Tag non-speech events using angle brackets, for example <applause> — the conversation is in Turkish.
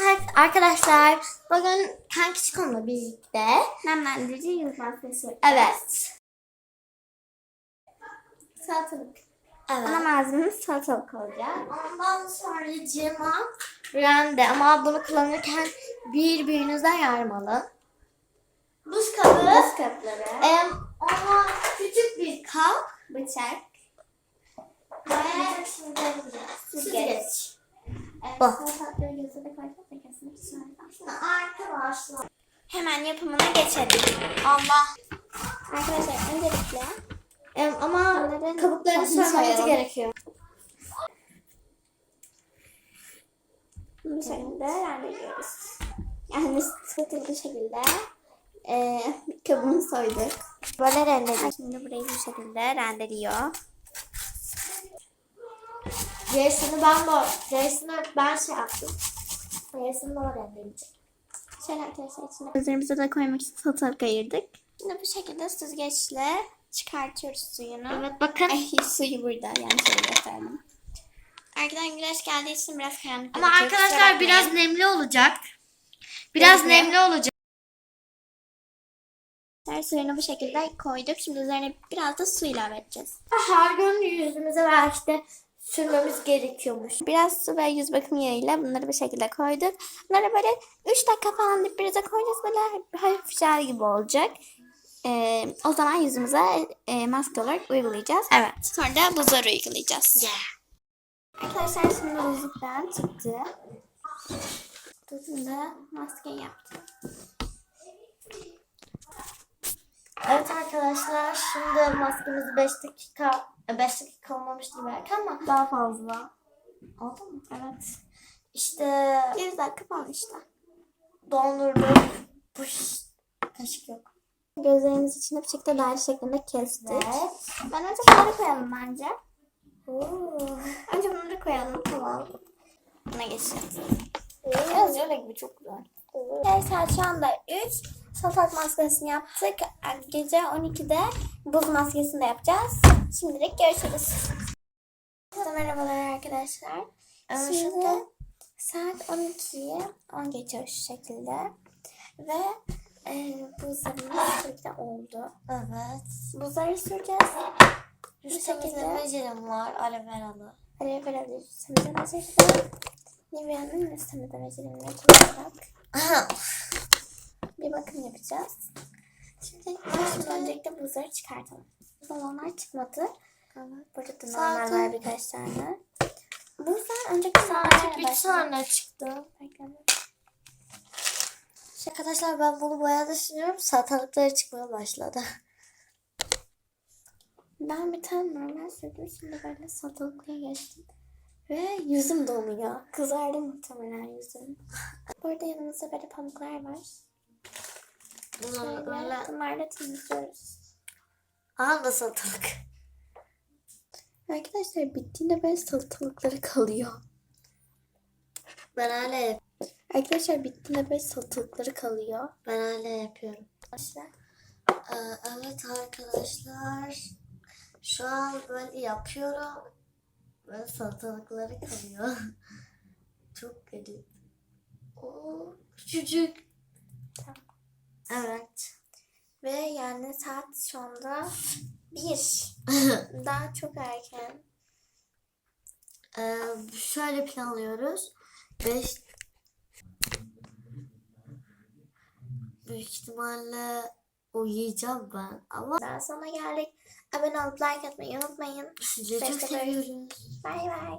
Evet arkadaşlar bugün kankiçikomla birlikte Nemlendirici yüz maskesi. evet Salatalık. Ana evet malzememiz salatalık olacak. ondan sonra cima rende ama bunu kullanırken birbirinize yarmalı. Buz kabı. Buz kapları. Em, ona küçük bir kap Bıçak. ve Süzgeç. süzgeç. Evet, Bu. salatalıkları gözü de arkadaşlar Hemen yapımına geçelim. Allah Arkadaşlar öncelikle Em, ama kabuklarını soymamız gerekiyor. bu şekilde rendeliyoruz. Yani sıkıntılı şekilde e, kabuğunu soyduk. Böyle rendeledik. Şimdi burayı bu şekilde rendeliyor. Jason'ı ben bu. Jason'ı ben şey yaptım. Jason'ı da o rendeleyecek. Şöyle arkadaşlar içine gözlerimize de koymak için salatalık ayırdık. Şimdi bu şekilde süzgeçle çıkartıyoruz suyunu. Evet bakın. Ay suyu burada yani şöyle gösterdim. Arkadan güneş geldiği için biraz karanlık Ama kusura arkadaşlar biraz nemli olacak. Biraz Nemli. nemli olacak. Her suyunu bu şekilde koyduk. Şimdi üzerine biraz da su ilave edeceğiz. Her gün yüzümüze belki de sürmemiz gerekiyormuş. Biraz su ve yüz bakım yağıyla bunları bu şekilde koyduk. Bunları böyle 3 dakika falan dipbirize koyacağız. Böyle hafif jel gibi olacak. Ee, o zaman yüzümüze e, maske olarak uygulayacağız. Evet. Sonra da buzları uygulayacağız. Yeah. Arkadaşlar şimdi buzluktan çıktı. Tuzunda maske yaptım. Evet arkadaşlar şimdi maskemizi 5 dakika 5 dakika olmamıştır belki ama Daha fazla. oldu mu? Evet. İşte 100 dakika falan işte. dondurduk. Puş. Kaşık yok. Gözlerimiz içine bir şekilde daire şeklinde kestik. Evet. Ben önce bunları koyalım bence. Oo. Önce bunları koyalım. Tamam. Buna geçeceğiz. Biraz öyle gibi çok güzel. Arkadaşlar şu anda 3 salatalık maskesini yaptık. Gece 12'de buz maskesini de yapacağız. Şimdilik görüşürüz. Merhabalar arkadaşlar. Şimdi saat 12'yi 10 geçiyor şu şekilde. Ve e, buzlarımız şekilde oldu. Evet. Buzları süreceğiz. Temizleme jelim var aloe veralı. araya verebiliriz. Üstümüze vezirle. Nivea'nın üstümüze vezilimle kullanarak yapacağız. Şimdi, şimdi öncelikle buzları çıkartalım. Balonlar çıkmadı. Burada da normal Zaten- var birkaç tane. Buzlar önceki Sadece bir tane çıktı. Bekleyin. Arkadaşlar ben bunu bayağı düşünüyorum. Salatalıkları çıkmaya başladı. Ben bir tane normal sürdüm. Şimdi böyle salatalıklıya geçtim. Ve yüzüm donuyor. Kızardı muhtemelen yüzüm. <laughs> Burada yanımızda böyle pamuklar var. Böyle... bunlarla temizliyoruz. Aha da salatalık. Arkadaşlar bittiğinde böyle salatalıkları kalıyor. Ben hala, yap- Arkadaşlar bittiğinde böyle salatalıkları kalıyor. ben hala yapıyorum. Arkadaşlar. Ee, evet arkadaşlar. Şu an böyle yapıyorum. Böyle salatalıkları kalıyor. <laughs> Çok garip. Oo, küçücük. Tamam. Evet. Ve yani saat şu anda bir. <laughs> Daha çok erken. Ee, şöyle planlıyoruz. 5 Büyük ihtimalle uyuyacağım ben ama Daha sonra geldik. Abone olup like atmayı unutmayın. sizi çok Beş seviyoruz. Bay bay.